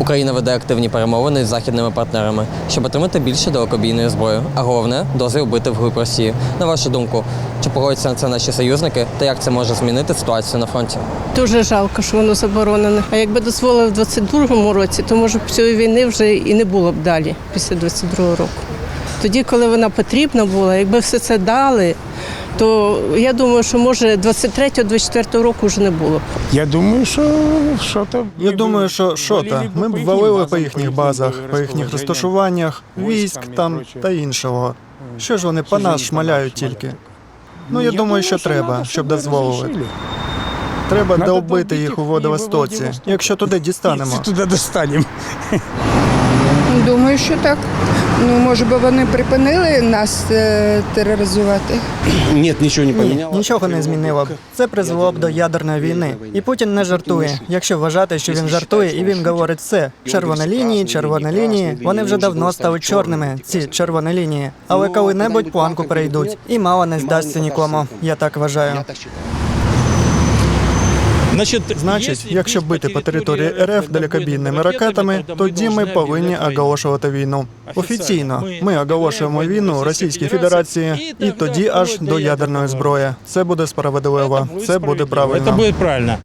Україна веде активні перемовини з західними партнерами, щоб отримати більше далекобійної зброї, а головне дозвіл бити в глиб Росії. На вашу думку, чи погодяться на це наші союзники та як це може змінити ситуацію на фронті? Дуже жалко, що воно заборонене. А якби дозволили в 22-му році, то може б цієї війни вже і не було б далі після 22-го року. Тоді, коли вона потрібна була, якби все це дали, то я думаю, що може 23-24 року вже не було. Я думаю, що що то Я думаю, що що та ми б валили по їхніх базах, по їхніх розташуваннях, військ там та іншого. Що ж вони по нас шмаляють тільки? Ну я думаю, що треба, щоб дозволили. Треба долбити їх у водовостоці, якщо туди дістанемо. туди достанемо. Думаю, що так. Ну, може би вони припинили нас е, тероризувати. Нет, ничего не Ні, поменялось. нічого не змінило б. Це призвело б до ядерної війни. І Путін не жартує. Якщо вважати, що він жартує, і він говорить все. Червоні лінії, червоні лінії. Вони вже давно стали чорними. Ці червоні лінії. Але коли-небудь планку перейдуть, і мало не здасться нікому. Я так вважаю. Считаю. Значить, якщо бити по території РФ далекобійними ракетами, тоді ми повинні оголошувати війну. Офіційно ми оголошуємо війну Російській Федерації, і тоді аж до ядерної зброї. Це буде справедливо. Це буде правильно. Це буде правильно.